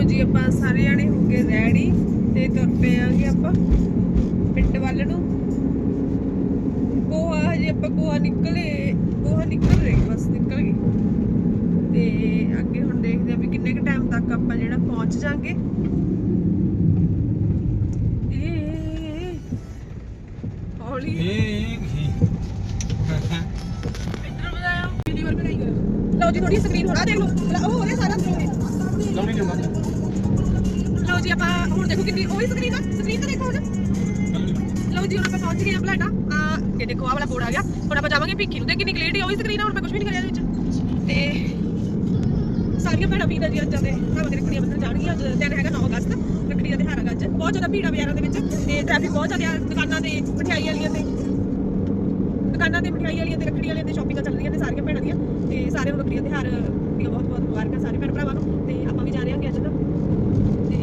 ਲਓ ਜੀ ਆਪਾਂ ਸਾਰੇ ਜਣੇ ਹੋ ਗਏ ਰੈਡੀ ਤੇ ਤੁਰ ਪਏ ਆਂਗੇ ਆਪਾਂ ਪਿੰਡ ਵੱਲ ਨੂੰ। ਗੋਹਾ ਹਜੇ ਆਪਾਂ ਗੋਹਾ ਨਿਕਲੇ ਗੋਹਾ ਨਿਕਲ ਰਹੀ ਬਸ ਨਿਕਲ ਗਈ ਤੇ ਅੱਗੇ ਹੁਣ ਦੇਖਦੇ ਆ ਵੀ ਕਿੰਨੇ ਕੁ ਟਾਈਮ ਤੱਕ ਆਪਾਂ ਜਿਹੜਾ ਪਹੁੰਚ ਜਾਾਂਗੇ। ਹੌਲੀ ਇੱਧਰ ਬਜਾਇਆ ਵੀਡੀਓ ਬਣਾਈ ਕਰ ਲਓ ਜੀ ਥੋੜੀ ਸਕਰੀਨ ਹੋਣਾ ਦੇਖ ਲਓ। ਉਹ ਹੋ ਰਿਹਾ ਸਾਰਾ ਸਕਰੀਨ ਲਓ ਜੀ, ਆਪਾਂ ਹੁਣ ਦੇਖੋ ਕਿੰਨੀ ਉਹੀ ਸਕਰੀਨ ਆ ਸਕਰੀਨ ਤਾਂ ਦੇਖੋ ਹੁਣ। ਲਓ ਜੀ, ਹੁਣ ਆਪਾਂ ਪਹੁੰਚ ਗਏ ਆ ਬਲਾਡਾ ਆ, ਇਹ ਦੇਖੋ ਆ ਵਾਲਾ ਬੋਰਡ ਆ ਗਿਆ। ਹੁਣ ਆਪਾਂ ਜਾਵਾਂਗੇ ਭਿੱਖੀ ਨੂੰ। ਤੇ ਕਿੰਨੀ ਕਲੀਅਰਟੀ ਉਹੀ ਸਕਰੀਨ ਆ, ਹੁਣ ਮੈਂ ਕੁਝ ਵੀ ਨਹੀਂ ਕਰਿਆ ਇਹਦੇ ਵਿੱਚ। ਤੇ ਸਾਰੀਆਂ ਭੈਣਾਂ ਵੀਰਾਂ ਦੀਆਂ ਅੱਜ ਦੇ ਭਾਵੇਂ ਰੱਖੜੀਆਂ ਬੰਨਣ ਜਾਣਗੀਆਂ। ਅੱਜ ਦਿਨ ਹੈਗਾ 9 ਅਗਸਤ। ਰੱਖੜੀ ਦਾ ਤਿਉਹਾਰ ਹੈਗਾ ਅੱਜ ਬਹੁਤ ਜ਼ਿਆਦਾ ਭੀੜਾਂ ਬਾਜ਼ਾਰਾਂ ਦੇ ਵਿੱਚ। ਤੇ ਟ੍ਰੈਫਿਕ ਬਹੁਤ ਜ਼ਿਆਦਾ ਦੁਕਾਨਾਂ ਤੇ, ਮਠਿਆਈ ਵਾਲੀਆਂ ਤੇ। ਦੁਕਾਨਾਂ ਤੇ ਮਠਿਆਈ ਵਾਲੀਆਂ ਤੇ, ਰੱਖੜੀ ਵਾਲੀਆਂ ਤੇ ਸ਼ਾਪਿੰਗਾਂ ਚੱਲ ਰਹੀਆਂ ਨੇ ਸਾਰੀਆਂ ਭੈਣਾਂ ਦੀਆਂ। ਤੇ ਸਾਰਿਆਂ ਨੂੰ ਰੱਖੜੀਆਂ ਦਾ ਤਿਉਹਾਰ ਦੀਆਂ ਬਹੁਤ ਬਹੁਤ ਮੁਬਾਰਕਾਂ ਸਾਰੇ ਭੈਣ ਭਰਾਵਾਂ ਨੂੰ। ਤੇ ਆਪਾਂ ਵੀ ਜਾ ਰਹੇ ਹਾਂ ਤੇ।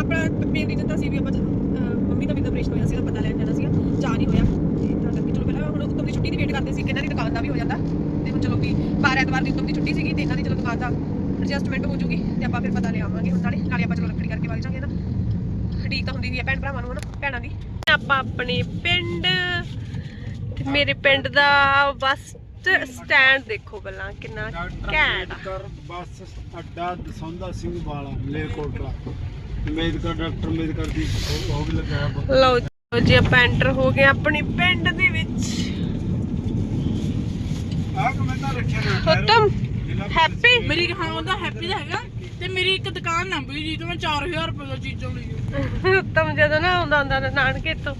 ਆਪਣਾ ਮੇਨ ਰੀਜ਼ਨ ਤਾਂ ਸੀ ਵੀ ਆਪਾਂ ਜਦੋਂ ਅਹ, ਮੰਮੀ ਦਾ ਵੀ ਆਪਰੇਸ਼ਨ ਹੋਇਆ ਸੀ ਤਾਂ ਪਤਾ ਲੈਣ ਜਾਣਾ ਸੀਗਾ ਜਾ ਨਹੀਂ ਹੋਇਆ। ਤੇ ਤਾਂ ਕਰਕੇ ਚਲੋ ਪਹਿਲਾਂ ਹੁਣ ਉੱਤਮ ਦੀ ਛੁੱਟੀ ਦੀ ਵੇਟ ਕਰਦੇ ਸੀ ਕਿ ਇਹਨਾਂ ਦੀ ਦੁਕਾਨ ਦਾ ਵੀ ਹੋ ਜਾਂਦਾ। ਤੇ ਹੁਣ ਚਲੋ ਵੀ ਬਾਰ ਐਤਵਾਰ ਦੀ ਉੱਤਮ ਦੀ ਛੁੱਟੀ ਸੀਗੀ ਤੇ ਇਹਨਾਂ ਦੀ ਚਲੋ ਦੁਕਾਨ ਦਾ ਐਡਜਸਟਮੈਂਟ ਹੋ ਜੂਗੀ ਤੇ ਆਪਾਂ ਫਿਰ ਪਤਾ ਲੈ ਆਵਾਂਗੇ ਹੁਣ ਨਾਲੇ ਨਾਲੇ ਆਪਾਂ ਚਲੋ ਰੱਖੜੀ ਕਰਕੇ ਵਗ ਜਾਾਂਗੇ ਨਾ। ਠੀਕ ਤਾਂ ਹੁੰਦੀ ਵੀ ਆ ਭੈਣ ਭਰਾਵਾਂ ਨੂੰ ਹਨਾ ਭੈਣਾਂ ਦੀ। ਆਪਾਂ ਆਪਣੇ ਪਿੰਡ ਤੇ ਮੇਰੇ ਪਿੰਡ ਦਾ ਬੱਸ ਸਟੈਂਡ ਦੇਖੋ ਪਹਿਲਾਂ ਕਿੰਨਾ ਘੈਂਟ ਬੱਸ ਅੱਡਾ ਦਸੌਂਦਾ ਸਿੰਘ ਵਾਲਾ ਮਲੇਰਕੋਟਲਾ। ਅੰਬੇਦਕਰ ਡਾਕਟਰ ਅੰਬੇਦਕਰ ਦੀ ਉਹ ਵੀ ਵਾ। ਲਓ ਜੀ, ਜੀ ਆਪਾਂ ਐਂਟਰ ਹੋ ਗਏ ਆਪਣੇ ਪਿੰਡ ਦੇ ਵਿੱਚ। ਆਹ ਕਮੈਂਟਾਂ ਰੱਖਿਆ ਨਾ ਉੱਤਮ ਹੈਪੀ? ਮੇਰੀ ਹਾਂ ਉਹਦਾ ਹੈਪੀ ਦਾ ਹੈਗਾ। ਤੇ ਮੇਰੀ ਇੱਕ ਦੁਕਾਨ ਨਾ ਬਈ ਜੀ ਤੋਂ ਮੈਂ 4000 ਰੁਪਏ ਦਾ ਚੀਜ਼ਾਂ ਲਈ ਉੱਤਮ ਜਦੋਂ ਨਾ ਆਉਂਦਾ ਹੁੰਦਾ ਨਾ ਨਾਨਕੇ ਤੋਂ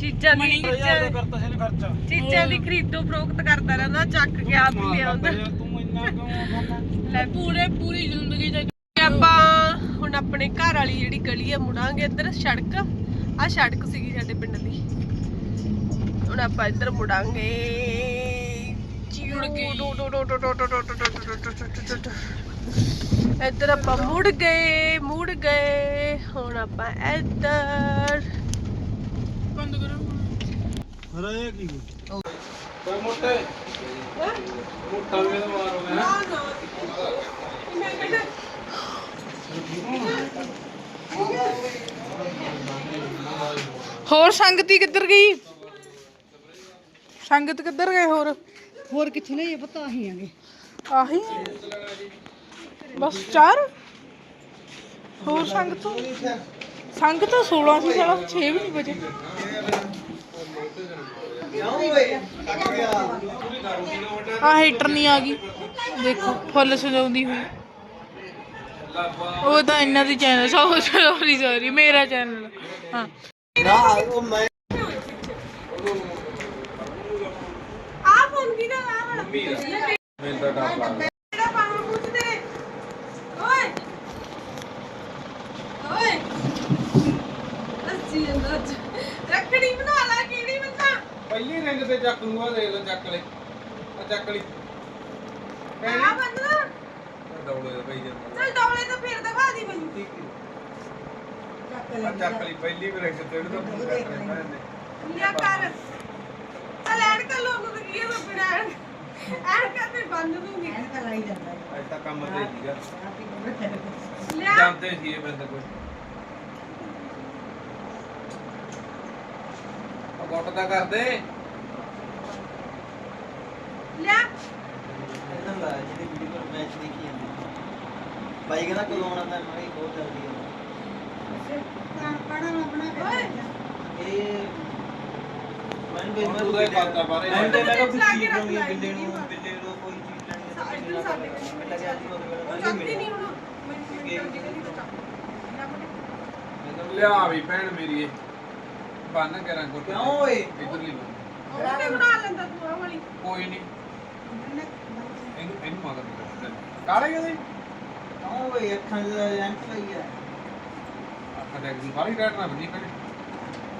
ਚੀਜ਼ਾਂ ਦੀ ਮਣੀ ਚੀਜ਼ਾਂ- ਕਰਤਾ ਸੀ ਨਾ ਖਰਚਾ। ਚੀਜ਼ਾਂ ਦੀ ਖਰੀਦੋ ਫਰੋਖਤ ਕਰਦਾ ਰਹਿੰਦਾ ਚੱਕ ਕੇ ਆਪ ਹੀ ਲਿਆਉਂਦਾ। ਤੂੰ ਲੈ ਪੂਰੇ ਪੂਰੀ ਜ਼ਿੰਦਗੀ ਦਾ ਆਪਾਂ ਹੁਣ ਆਪਣੇ ਘਰ ਵਾਲੀ ਜਿਹੜੀ ਗਲੀ ਆ ਮੁੜਾਂਗੇ ਇੱਧਰ ਸੜਕ ਆ ਸੜਕ ਸੀਗੀ ਸਾਡੇ ਪਿੰਡ ਦੀ ਹੁਣ ਆਪਾਂ ਇੱਧਰ ਮੁੜਾਂਗੇ ਮੁੜ ਗਏ ਇੱਧਰ ਆਪਾਂ ਮੁੜ ਗਏ ਮੁੜ ਗਏ ਹੁਣ ਆਪਾਂ ਇੱਧਰ ਬੰਦ ਕਰੋ ਅਰੇ ਕੀ ਕੋਈ ਮੋਟੇ ਹੋਰ ਸੰਗਤੀ ਕਿੱਧਰ ਗਈ? ਸੰਗਤ ਕਿੱਧਰ ਗਏ ਹੋਰ? ਹੋਰ ਕਿੱਥੇ ਨਹੀਂ ਪਤਾ? ਹੀ ਆਂਗੇ। ਆਹੀ? ਬਸ ਚਾਰ? ਹੋਰ ਸੰਗਤ? ਸੰਗਤ 16 ਸੀ ਸਾਲਾ 6 ਵੀ ਨਹੀਂ ਬਚੇ ਆ ਹੀਟਰ ਨਹੀਂ ਆ ਗਈ। ਦੇਖੋ, ਫੁੱਲ ਸਜਾਉਂਦੀ ਹੋਈ। ਉਹ ਤਾਂ ਇਹਨਾਂ ਦੀ ਚੈਨਲ ਸੌਰੀ ਸੌਰੀ, ਮੇਰਾ ਚੈਨਲ ਹਾਂ। ਆ ਫੋਨ ਕਿਹਦਾ ਆ ਵਾਲਾ ਮੇਰਾ ਪਾਉਣ ਪੁੱਛਦੇ ਓਏ ਓਏ ਅੱਸੀ ਅੰਦਰ ਰੱਖੜੀ ਬਣਾ ਲਾ। ਪਹਿਲੀ ਰਿੰਗ ਤੇ ਚੱਕ ਲੂਗਾ ਦੇਖ ਲੈ ਚੱਕ ਲੈ। ਆ ਚੱਕ ਲਈ। ਆ ਬੰਦਾ ਡੌਲੇ ਦਾ ਪਈ ਜਾਂਦਾ। ਚਲ ਡੌਲੇ ਤਾਂ ਫਿਰ ਦਿਖਾ ਦੀ ਮੈਨੂੰ ਆ ਚੱਕ ਲਈ ਪਹਿਲੀ ਵੀ ਰਿੰਗ ਤੇ ਉਹਨੂੰ ਤਾਂ ਫੋਨ ਕਰ ਰਿਹਾ ਨੇ ਲਿਆ ਕਰ। ਚਲ ਐਡ ਕਰ ਲੋ ਨੂੰ ਕੀ ਹੈ ਬਿਨਾ ਐਡ ਕਰ ਤੇ ਬੰਦ ਦੂੰਗੀ। ਅੱਜ ਤਾਂ ਕੰਮ ਤੇ ਸੀਗਾ। ਜਾਂਦੇ ਸੀ ਇਹ ਬੰਦੇ ਕੋਈ ਗੋਟ ਦਾ ਕਰਦੇ। ਲਿਆ ਜਿਹੜੀ ਵੀਡੀਓ ਮੈਚ ਦੇਖੀ ਜਾਂਦੀ ਬਾਈ ਕਹਿੰਦਾ ਕਦੋਂ ਆਉਣਾ ਤਾਂ ਮੈਂ ਕਿਹਾ ਬਹੁਤ ਜਲਦੀ ਆਉਣਾ। ਓਏ। ਇਹ ਮੈਨੂੰ ਵੀ ਉਹਦਾ ਹੀ ਪਾਤਾ ਬਾਰੇ। ਮੈਂ ਤੇ ਮੈਂ ਲਾ ਕੋਈ ਕੇ ਚੀਜ਼ ਰੱਖ ਲਾਉਣੀ ਹੈ ਲਾਈ ਬਿੱਲੇ ਨੂੰ ਦੀ ਬਿੱਲੇ ਨੂੰ ਕੋਈ ਚੀਜ਼ ਲੈਣੀ ਹੈ ਸਾਡੇ ਤਾਂ ਸਾਡੇ ਮੈਂ ਲੱਗਿਆ ਸੀ ਉਹਦੇ ਉਹ ਵੇਲੇ ਚੱਕਦੀ ਨਹੀਂ ਹੁਣ। ਮੈਨੂੰ ਜਲਦੀ ਜਲਦੀ ਚੱਕ ਲਿਆ ਫਟੇ। ਲਿਆ ਵੀ ਭੈਣ ਮੇਰੀ ਇਹ। ਬੰਨ ਕੇ ਰੰਗ ਕਿਉਂ ਓਏ? ਇਧਰਲੀ ਬੰਨ। ਉਹ ਤੇ ਬਣਾ ਲੈਂਦਾ ਤੂੰ ਆਹ ਵਾਲੀ। ਕੋਈ ਨਹੀਂ ਇਹਨੂੰ ਇਹਨੂੰ ਮਗਰ ਕਾਲੇ ਕਿਹਦੇ ਕਿਉਂ ਓਏ ਅੱਖਾਂ ਦਾ ਲੈਂਸ ਪਈ ਹੈ ਅੱਖਾਂ ਦੇ ਅੱਗੇ ਬਾਹਰ ਹੀ ਕੱਢਣਾ ਬੰਦੀ ਭੈਣੇ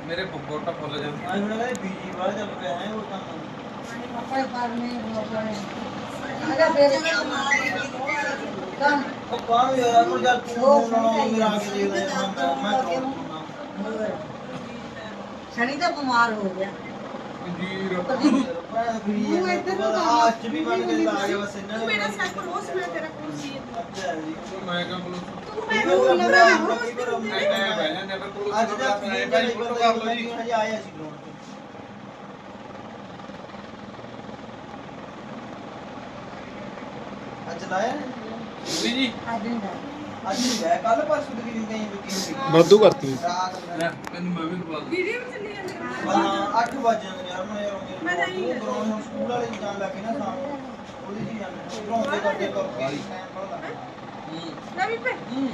ਮੇਰੇ ਗੋਟਾ ਫੁੱਲ ਜਾਂਦਾ। ਮੈਂ ਹੁਣ ਕਹਿੰਦਾ ਬੀਜੀ ਬਾਹਰ ਚੱਲ ਪਿਆ ਹੈ ਉਹ ਤਾਂ ਉਹ ਕਾਹ ਯਾਰ ਉਹ ਜਦ ਤੂੰ ਨਾ ਮੇਰਾ ਆ ਕੇ ਦੇ ਦੇ ਮੈਂ ਮੈਂ ਸ਼ਨੀ ਤਾਂ ਬਿਮਾਰ ਹੋ ਗਿਆ। ਇੱਧਰ ਨੂੰ ਅੱਜ ਵੀ ਆ ਗਿਆ ਬਸ ਇਹਨਾਂ ਤੂੰ ਮੇਰਾ ਮੈਂ ਤੇਰਾ ਜੀ ਮੈਂ ਕਿਹਾ ਬੋਲੂ। ਤੂੰ ਮੈਂ ਮੈਂ ਅੱਜ ਦਾ ਸੁਣਾਇਆ ਭਾਈ ਫੋਟੋ ਕਰ ਲਓ ਜੀ। ਹਜੇ ਆਇਆ ਸੀ ਗਰਾਊਂਡ ਤੇ। ਅੱਜ ਲਾਇਆ ਜੀ ਜੀ ਅੱਜ ਨਹੀਂ ਗਿਆ ਕੱਲ ਪਰਸੋਂ ਦੀ ਵੀ ਕਹੀਂ ਬੁਕਿੰਗ ਸੀ। ਵਾਧੂ ਕਰਤੀ। ਰਾਤ ਨੂੰ। ਲੈ ਤੈਨੂੰ ਮੈਂ ਵੀ ਦਵਾ ਵੀਡੀਓ ਵੀ ਚੱਲੀ ਜਾਂਦੀ ਹੈ। ਹਾਂ 8 ਵਜੇ ਜਾਂਦੇ ਯਾਰ ਮੈਂ ਯਾਰ ਮੇਰੇ ਮੈਂ ਤਾਂ ਇਹੀ ਉਹ ਗਰਾਊਂਡ ਹੁਣ ਸਕੂਲ ਵਾਲੇ ਚ ਜਾਣ ਲੱਗੇ ਨਾ ਸ਼ਾਮ ਨੂੰ। ਉਹਦੇ ਚ ਜਾਂਦੇ ਗਰਾਊਂਡ ਦੇ ਕਰਕੇ ਤੁਰ ਕੇ ਟਾਈਮ ਬੜਾ ਹੂੰ। ਨਾ ਵੀ ਪੇ ਹੂੰ।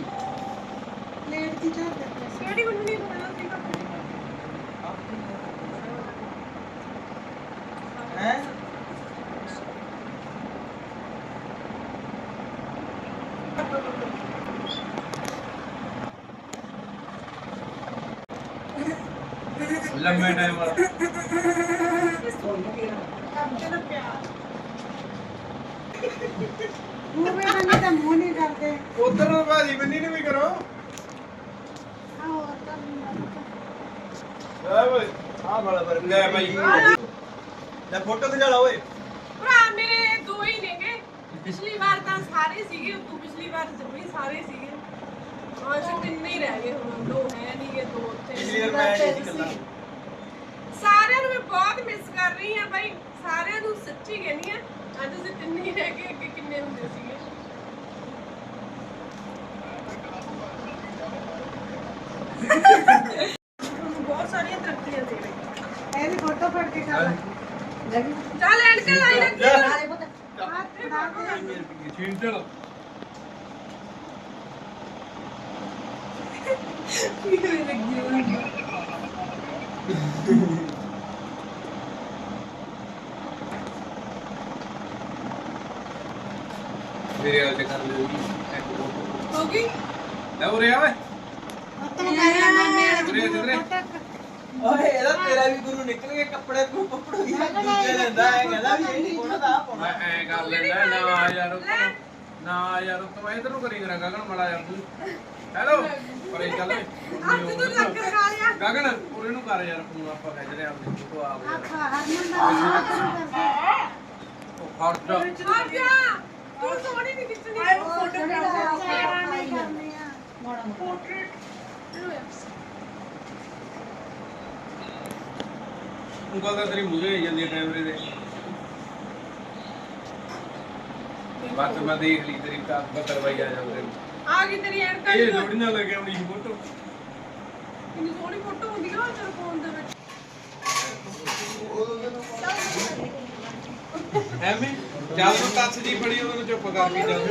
ਪਲੇਟ ਦੀ ਚਾਹ ਦੇ ਕਿਹੜੀ ਗੁੰਨੀ ਬਣਾਉਣਾ ਸੀਗਾ ਹੈ ਲੰਮੇ ਟਾਈਮ ਵਾਲਾ। ਤੇਰਾ ਪਿਆਰ ਮੂੰਹ ਵੇ ਨਹੀਂ ਤਾਂ ਮੂੰਹ ਨਹੀਂ ਕਰਦੇ। ਉਧਰ ਨੂੰ ਭਾਜੀ ਬੰਨੀ ਨੂੰ ਵੀ ਕਰੋ। ਆਹੋ ਤਾਂ ਲੈ ਬਈ ਆ ਵਾਲਾ ਪਰ ਲੈ ਬਾਈ। ਲੈ ਫੋਟੋ ਖਿਚਾ ਲਾ ਓਏ। ਭਰਾ ਮੇਰੇ ਦੋ ਹੀ ਨੇਗੇ। ਪਿਛਲੀ ਵਾਰ ਤਾਂ ਸਾਰੇ ਸੀਗੇ ਤੂੰ ਪਿਛਲੀ ਵਾਰ ਜਮੀ ਸਾਰੇ ਸੀਗੇ। ਹਾਂ ਅਸੀਂ ਤਿੰਨ ਹੀ ਰਹਿ ਗਏ ਹੁਣ ਦੋ ਹੈ ਨਹੀਂਗੇ ਦੋ ਉੱਥੇ। ਪਿਛਲੀ ਵਾਰ ਮੈਂ ਨਹੀਂ ਸੀ ਕੱਲਾ ਸਾਰਿਆਂ ਨੂੰ ਮੈਂ ਬਹੁਤ ਮਿਸ ਕਰ ਰਹੀ ਹਾਂ ਬਾਈ ਸਾਰਿਆਂ ਨੂੰ ਸੱਚੀ ਕਹਿੰਦੀ ਆ ਅੱਜ ਅਸੀਂ ਤਿੰਨ ਹੀ ਰਹਿ ਗਏ ਅੱਗੇ ਕਿੰਨੇ ਹੁੰਦੇ ਸੀਗੇ ਤੁਹਾਨੂੰ ਬਹੁਤ ਸਾਰੀਆਂ ਤਰੱਕੀਆਂ ਦੇ ਰਹੇ ਇਹਦੀ ਫੋਟੋ ਫੜ ਕੇ ਕਰ ਲੈ ਚੱਲ ਐਂਡ ਕੇ ਲਾਈ ਰੱਖੀ ਨਾਲੇ ਪੁੱਤ ਹੱਥ ਫੜਾ ਕੇ ਛਿੰਟਲ ਮੇਰੇ ਲੱਗੀ ਹੋਈ ਮੇਰੇ ਵਾਲੇ ਤੇ ਕਰ ਲਿਓ ਜੀ ਇੱਕ ਫੋਟੋ ਹੋ ਗਈ ਲੈ ਉਰੇ ਆ ਓਏ ਉਰੇ ਜਿੱਧਰੇ ਓਏ ਇਹਦਾ ਤੇਰਾ ਵੀ ਗੁਰੂ ਨਿਕਲ ਗਿਆ ਕੱਪੜੇ ਨੂੰ ਪਪੜੋ ਗਿਆ ਦੂਜੇ ਲੈਂਦਾ ਹੈ ਕਹਿੰਦਾ ਵੀ ਇਹ ਨਹੀਂ ਕੋਣਾ ਦਾ ਪਾਉਣਾ। ਮੈਂ ਐ ਕਰ ਲੈਂਦਾ ਨਾ ਯਾਰ ਉੱਤੋਂ। ਨਾ ਯਾਰ ਉੱਤੋਂ ਇਧਰ ਨੂੰ ਕਰੀ ਕਰਾਂ ਗਗਨ ਮੜਾ ਯਾਰ ਤੂੰ। ਹੈਲੋ। ਪਰ ਇਹ ਗੱਲ ਅੱਜ ਤੂੰ ਲੱਗ ਖਾ ਲਿਆ। ਗਗਨ ਉਰੇ ਨੂੰ ਕਰ ਯਾਰ ਫੋਨ ਆਪਾਂ ਖਿੱਚਦੇ ਆਂ ਆਪਣੀ ਫੋਟੋ ਆ ਆ ਖਾ ਹਰਮਨ ਦਾ ਹੱਥ ਨੂੰ ਕਰਦੇ ਉਹ ਖੜ ਜਾ। ਆ ਤੂੰ ਸੋਹਣੀ ਨਹੀਂ ਖਿੱਚਣੀ ਫੋਟੋ ਨਹੀਂ ਕਰਨੀ ਆ ਉਂਗਲ ਤਾਂ ਤੇਰੀ ਮੂਹਰੇ ਆਈ ਜਾਂਦੀ ਹੈ ਕੈਮਰੇ ਦੇ ਬਸ ਮੈਂ ਦੇਖ ਲਈ ਤੇਰੀ ਕਾ ਬਤਰਵਾਈ ਆ ਜਾਂਦੇ ਆ ਗਈ ਤੇਰੀ ਐਨਕ ਇਹ ਲੋੜੀ ਨਾ ਲੱਗਿਆ ਆਪਣੀ ਫੋਟੋ। ਕਿੰਨੀ ਸੋਹਣੀ ਫੋਟੋ ਹੁੰਦੀ ਆ ਤੇਰੇ ਫੋਨ ਦੇ ਵਿੱਚ। ਐਵੇਂ? ਚੱਲ ਨੂੰ ਟੱਚ ਜੀ ਫੜੀ ਉਹਨੂੰ ਚੁੱਪ ਕਰ ਕੇ ਚੱਲ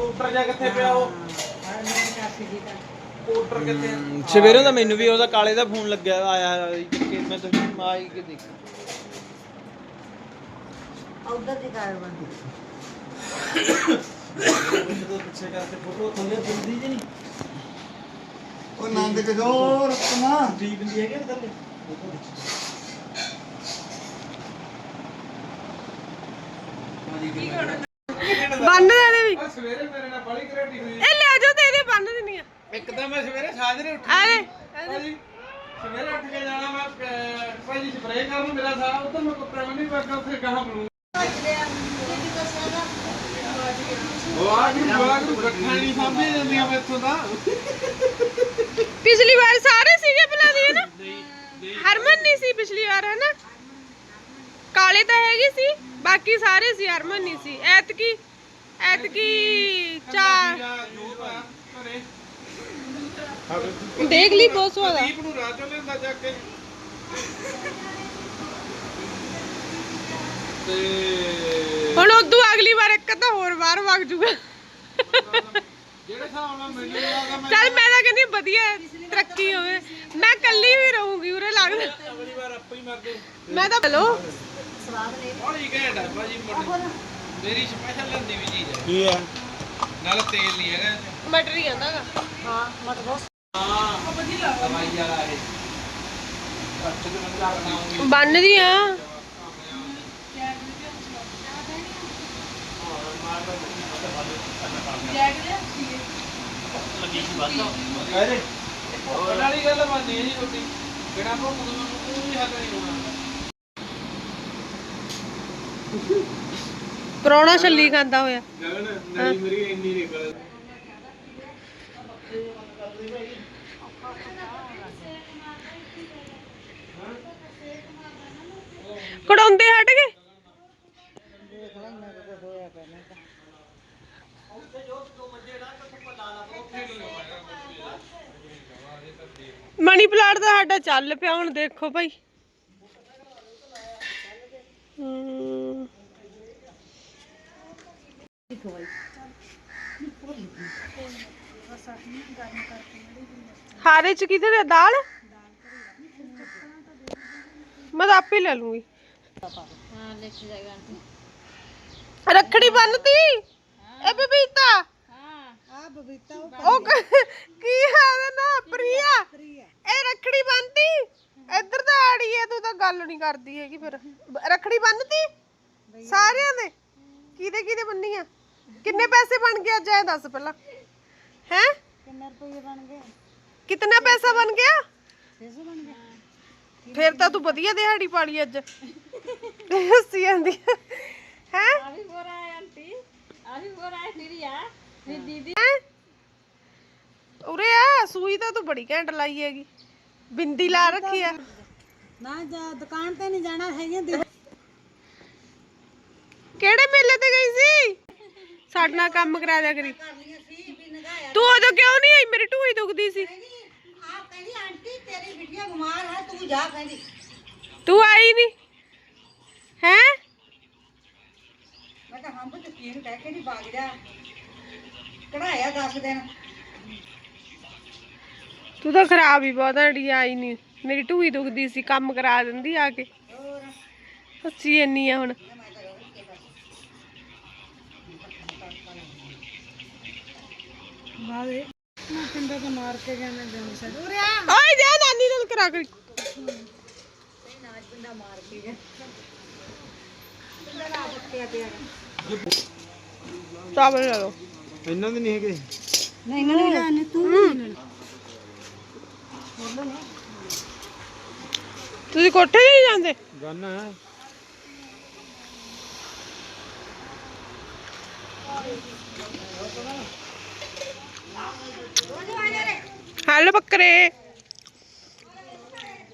ਉੱਪਰ ਜਾ ਕਿੱਥੇ ਪਿਆ ਉਹ? ਉੱਪਰ ਕਿੱਥੇ? ਸਵੇਰੋਂ ਤਾਂ ਮੈਨੂੰ ਵੀ ਉਹਦਾ ਕਾਲੇ ਦਾ ਫੋਨ ਲੱਗਿਆ ਆਇਆ ਕਿ ਮੈਂ ਤਾਂ ਮਾਈ ਕੇ ਦੇਖ। ਉਧਰ ਦੀ ਕਰ ਬੰਦੀ। ਜਦੋਂ ਪਿੱਛੇ ਕਰਕੇ ਫੋਟੋ ਥੱਲੇ ਦਿੰਦੀ ਜੀ ਨਹੀਂ। ਉਹ ਨੰਦ ਕਿਦੋਂ ਰਤਨਾ ਠੀਕ ਹੁੰਦੀ ਹੈ ਕਿ ਥੱਲੇ ਬੰਨ ਦੇ ਦੇ ਵੀ। ਆ ਸਵੇਰੇ ਮੇਰੇ ਨਾਲ ਬੜੀ ਘਰੇਟੀ ਹੋਈ। ਇਹ ਲੈ ਜਾਓ ਤੇ ਇਹਦੇ ਬੰਨ ਦਿੰਨੀ ਆ। ਇੱਕ ਤਾਂ ਮੈਂ ਸਵੇਰੇ ਸਾਜਰੇ ਉੱਠ ਆ ਦੇ ਭਾਜੀ ਸਵੇਰੇ ਉੱਠ ਕੇ ਜਾਣਾ ਮੈਂ ਅਹ, ਭਾਜੀ ਸਪਰੇਅ ਕਰਨ ਮੇਰਾ ਸਾਹ ਉਧਰ ਮੈਂ ਕੁੱਤਾ ਵੀ ਨਹੀਂ ਵਰਗਾ ਉੱਥੇ ਕਹਾਂ ਬਣੂ ਵਾਹ ਜੀ ਵਾਹ ਨੂੰ ਗੱਠਾਂ ਨਹੀਂ ਸਾਂਭੀ ਜਾਂਦੀਆਂ ਮੈਥੋਂ ਤਾਂ। ਪਿਛਲੀ ਵਾਰ ਸਾਰੇ ਸੀਗੇ ਬੁਲਾ ਦੀਏ ਨਾ। ਹਰਮਨ ਨਹੀਂ ਸੀ ਪਿਛਲੀ ਵਾਰ ਹੈ ਨਾ ਕਾਲੇ ਤਾਂ ਹੈਗੀ ਸੀ ਬਾਕੀ ਸਾਰੇ ਸੀ ਹਰਮਨ ਨਹੀਂ ਸੀ। ਐਤਕੀ ਐਤਕੀ ਚਾਰ ਦੇਖ ਲਈ ਬਹੁਤ ਸਵਾਦ ਆ ਦੀਪ ਨੂੰ ਰਾਤ ਚੋਂ ਲਿਆਂਦਾ ਜਾ ਕੇ। ਤੇ ਹੁਣ ਉਦੋਂ ਅਗਲੀ ਵਾਰ ਇੱਕ ਤਾਂ ਹੋਰ ਵਾਰ ਵਗ ਜੂਗਾ। ਜਿਹੜੇ ਹਿਸਾਬ ਨਾਲ ਮੈਨੂੰ ਲੱਗਦਾ ਮੈਂ ਚੱਲ ਮੈਂ ਤਾਂ ਕਹਿੰਦੀ ਵਧੀਆ ਤਰੱਕੀ ਹੋਵੇ। ਮੈਂ ਕੱਲੀ ਵੀ ਰਹੂੰਗੀ ਉਰੇ ਲੱਗਦਾ। ਅਗਲੀ ਵਾਰ ਆਪੇ ਹੀ ਮਰਦੇ ਮੈਂ ਤਾਂ ਹਲੋ ਬੜੀ ਘੈਂਟ ਹੈ ਭਾਜੀ ਮੁੰਡੇ ਮੇਰੀ ਸਪੈਸ਼ਲ ਲੈਂਦੀ ਵੀ ਚੀਜ਼ ਹੈ। ਕੀ ਹੈ? ਨਾਲ ਤੇਲ ਨਹੀਂ ਹੈਗਾ। ਮਟਰ ਹੀ ਆਂਦਾਗਾ ਹਾਂ ਦਵਾਈ ਵਾਲਾ ਇਹ। ਅੱਛੇ ਤੋਂ ਮੈਂ ਬਣਾਉਂਗੀ ਬੰਨਦੀ ਆ। ਅਰੇ ਭੁੱਖਣ ਵਾਲੀ ਗੱਲ ਮੰਨੀ ਹੈ ਜੀ ਤੁਹਾਡੀ ਬਿਨਾ ਭੁੱਖ ਤੋਂ ਕੋਈ ਹੱਲ ਨਹੀਂ ਹੋਣਾ। ਪਰੌਣਾ ਛੱਲੀ ਖਾਂਦਾ ਹੋਇਆ। ਗਗਨ ਨਹੀਂ ਮੇਰੀ ਇੰਨੀ ਹਟ ਗਏ? ਮਨੀ ਪਲਾਟ ਦਾ ਸਾਡਾ ਚੱਲ ਪਿਆ ਹੁਣ ਦੇਖੋ ਭਾਈ। ਹਮ। ਹਾਰੇ ਚ ਕਿਧਰ ਹੈ ਦਾਲ? ਮੈਂ ਤਾਂ ਆਪੇ ਲੈ ਲੂੰਗੀ। ਰੱਖੜੀ ਬੰਨਤੀ? ਇਹ ਬਬੀਤਾ? ਆ ਬਬੀਤਾ ਉਹ ਕੀ ਹਾਲ ਹੈ ਨਾ, ਪ੍ਰਿਆ? ਇਹ ਰੱਖੜੀ ਬੰਨਤੀ? ਇੱਧਰ ਤਾਂ ਆੜੀ ਤੂੰ ਤਾਂ ਗੱਲ ਨਹੀਂ ਕਰਦੀ ਹੈਗੀ ਫਿਰ। ਰੱਖੜੀ ਬੰਨਤੀ? ਸਾਰਿਆਂ ਦੇ? ਕਿਹਦੇ ਕਿਹਦੇ ਬੰਨੀ ਆ ਕਿੰਨੇ ਪੈਸੇ ਬਣ ਗਏ ਅੱਜ ਐ ਦੱਸ ਪਹਿਲਾਂ ਹੈ ਕਿੰਨੇ ਰੁਪਏ ਬਣ ਗਏ ਕਿੰਨਾ ਪੈਸਾ ਬਣ ਗਿਆ 600 ਬਣ ਗਏ ਫਿਰ ਤਾਂ ਤੂੰ ਵਧੀਆ ਦਿਹਾੜੀ ਪਾਲੀ ਅੱਜ ਹੱਸੀ ਜਾਂਦੀ ਹੈ ਆਹੀ ਬੋਰਾ ਹੈ ਆਂਟੀ ਆਹੀ ਬੋਰਾ ਹੈ ਤੇਰੀ ਆ ਮੇਰੀ ਦੀਦੀ ਉਰੇ ਆ ਸੂਈ ਤਾਂ ਤੂੰ ਬੜੀ ਘੈਂਟ ਲਾਈ ਹੈਗੀ ਬਿੰਦੀ ਲਾ ਰੱਖੀ ਆ ਨਾ ਜਾ ਦੁਕਾਨ ਤੇ ਨਹੀਂ ਜਾਣਾ ਹੈਗੇ ਦੀ ਕਿਹੜੇ ਮੇਲੇ ਤੇ ਗਈ ਸੀ ਸਾਡੇ ਨਾਲ ਕੰਮ ਕਰਾ ਦਿਆ ਕਰੀ। ਤੂੰ ਉਦੋਂ ਕਿਉਂ ਨਹੀਂ ਆਈ? ਮੇਰੀ ਢੂਹੀ ਦੁਖਦੀ ਸੀ। ਆਪ ਕਹਿੰਦੀ ਆਂਟੀ ਤੇਰੀ ਬਿਟੀਆ ਬਿਮਾਰ ਹੈ ਤੂੰ ਜਾ ਕਹਿੰਦੀ ਤੂੰ ਆਈ ਨਹੀਂ। ਹੈ? ਮੈਂ ਤਾਂ ਹੰਬ ਤੇ ਕੀਨ ਕਹਿ ਕੇ ਨਹੀਂ ਬਾਗ ਜਾ ਕਢਾਇਆ 10 ਦਿਨ। ਤੂੰ ਤਾਂ ਖਰਾਬ ਹੀ ਬਹੁਤ ਅੜੀ ਆਈ ਨਹੀਂ। ਮੇਰੀ ਢੂਹੀ ਦੁਖਦੀ ਸੀ ਕੰਮ ਕਰਾ ਦਿੰਦੀ ਆ ਕੇ। ਹੱਸੀ ਇੰਨੀ ਆ ਹੁਣ। ਬਾਵੇ ਮੈਂ ਪਿੰਡੋਂ ਤੋਂ ਮਾਰ ਕੇ ਜਾਣਾ ਜੰਮ ਸੜ ਓਏ ਜਾ ਨਾਨੀ ਨਾਲ ਕਰਾ ਕਰੀ ਚਾਵਲ ਲੈ ਲਓ। ਇਹਨਾਂ ਦੇ ਨਹੀਂ ਹੈਗੇ। ਨਹੀਂ ਨਹੀਂ ਲੈਣੇ ਤੂੰ ਨਹੀਂ ਲੈਣੇ ਤੁਸੀਂ ਕੋਠੇ ਨਹੀਂ ਜਾਂਦੇ? ਗਾਨਾ ਹੈ ਹੱਲ ਬੱਕਰੇ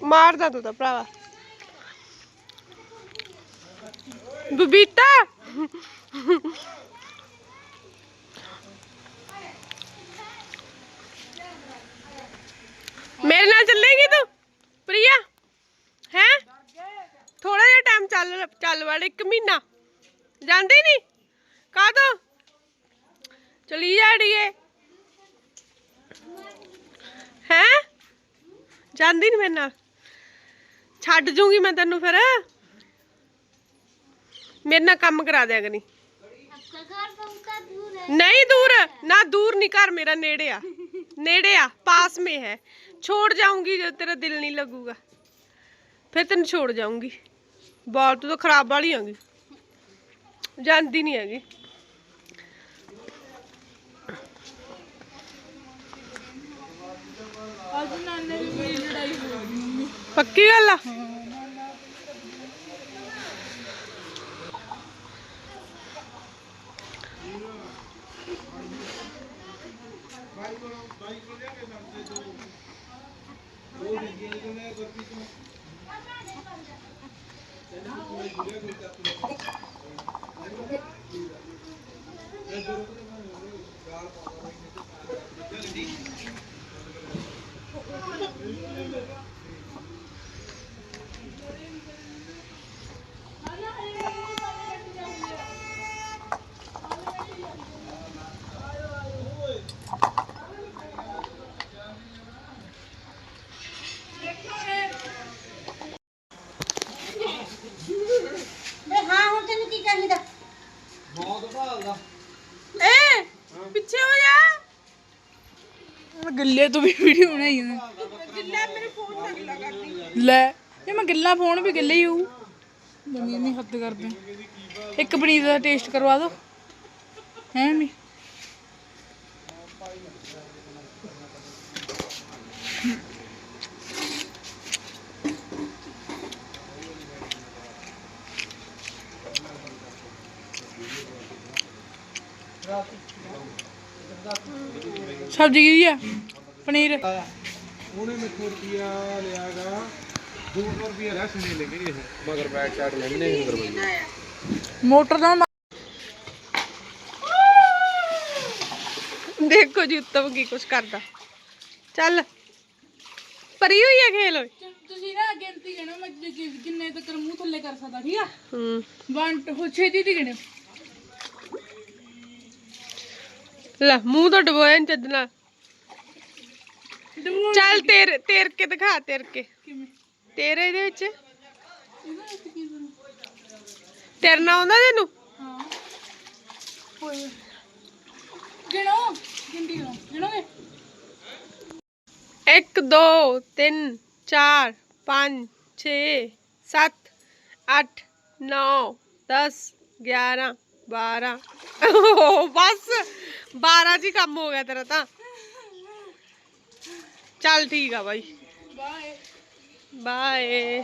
ਮਾਰਦਾ ਤੂੰ ਤਾਂ ਭਰਾਵਾ ਬਬੀਤਾ ਮੇਰੇ ਨਾਲ ਚੱਲੇਗੀ ਤੂੰ ਪ੍ਰਿਆ ਹੈ ਥੋੜਾ ਜਿਹਾ ਟਾਈਮ ਚੱਲ ਚੱਲ ਵਾਲੇ ਇੱਕ ਮਹੀਨਾ ਜਾਂਦੀ ਨਹੀਂ ਕਾਹਤੋਂ ਚਲੀ ਜਾੜੀਏ ਹੈ ਜਾਂਦੀ ਨਹੀਂ ਮੇਰੇ ਨਾਲ ਛੱਡ ਜੂਗੀ ਮੈਂ ਤੈਨੂੰ ਫਿਰ ਮੇਰੇ ਨਾਲ ਕੰਮ ਕਰਾ ਦਿਆ ਕਰੀ नहीं दूर ना दूर नहीं कर मेरा नेड़े आ नेड़े आ पास में है छोड़ जाऊंगी जो तेरा दिल नहीं लगूगा फिर तेन छोड़ जाऊंगी बाल तू तो खराब वाली होगी जानती नहीं हैगी ਪੱਕੀ ਗੱਲ ਆ ਜੇ ਤੂੰ ਵੀ ਵੀਡੀਓ ਬਣਾਈ ਹੈ ਗਿੱਲਾ ਮੇਰੇ ਫੋਨ ਨਾਲ ਗਿੱਲਾ ਕਰਦੀ। ਲੈ ਇਹ ਮੈਂ ਗਿੱਲਾ ਫੋਨ ਵੀ ਗਿੱਲਾ ਹੀ ਹੋਊ। ਮੰਮੀ ਨਹੀਂ ਹੱਦ ਕਰਦੇ। ਇੱਕ ਪਨੀਰ ਦਾ ਟੇਸਟ ਕਰਵਾ ਦਿਓ ਹੈ ਮੰਮੀ ਸਬਜ਼ੀ ਕੀ ਹੈ ਪਨੀਰ। ਉਹਨੇ ਮੈਥੋਂ ਰੁਪਿਆ ਲਿਆਗਾ। 200 ਰੁਪਿਆ ਰਸ ਨਹੀਂ ਲੈ ਗਈ ਇਹ ਮਗਰ ਬੈਕ ਸ਼ਾਟ ਲੈਣੇ ਹੁੰਦਰ ਬਈ ਮੋਟਰ ਦਾ ਦੇਖੋ ਜੀ ਉੱਤਮ ਕੀ ਕੁਛ ਕਰਦਾ। ਚੱਲ। ਪਰੀ ਹੋਈ ਆ ਖੇਲ ਓਏ। ਤੁਸੀਂ ਨਾ ਗਿਣਤੀ ਗਿਣੋ ਮੈਂ ਜਿੰਨੇ ਤੱਕ ਮੂੰਹ ਥੱਲੇ ਕਰ ਸਕਦਾ ਠੀਕ ਆ? ਹੂੰ। ਵਨ ਹੋ ਛੇਤੀ ਦੀ ਗਿਣੋ ਲੈ ਮੂੰਹ ਤਾਂ ਡਬੋਇਆ ਨੀ ਚੱਜ ਨਾਲ। ਚੱਲ ਤੇਰ ਤੇਰ ਕੇ ਦਿਖਾ ਤੇਰ ਕੇ। ਤੇਰੇ ਇਹਦੇ ਵਿੱਚ? ਤੇਰਨਾ ਆਉਂਦਾ ਤੈਨੂੰ? ਹਾਂ। ਗਿਣੋ ਗਿਣਤੀ ਗਿਣੋ ਗਿਣੋਗੇ? 1 2 3 4 5 6 7 8 9 10 11 12 ਬਸ। 12 ਚ ਹੀ ਕੰਮ ਹੋ ਗਿਆ ਤੇਰਾ ਤਾਂ। ਚੱਲ ਠੀਕ ਆ ਬਾਈ। Bye bye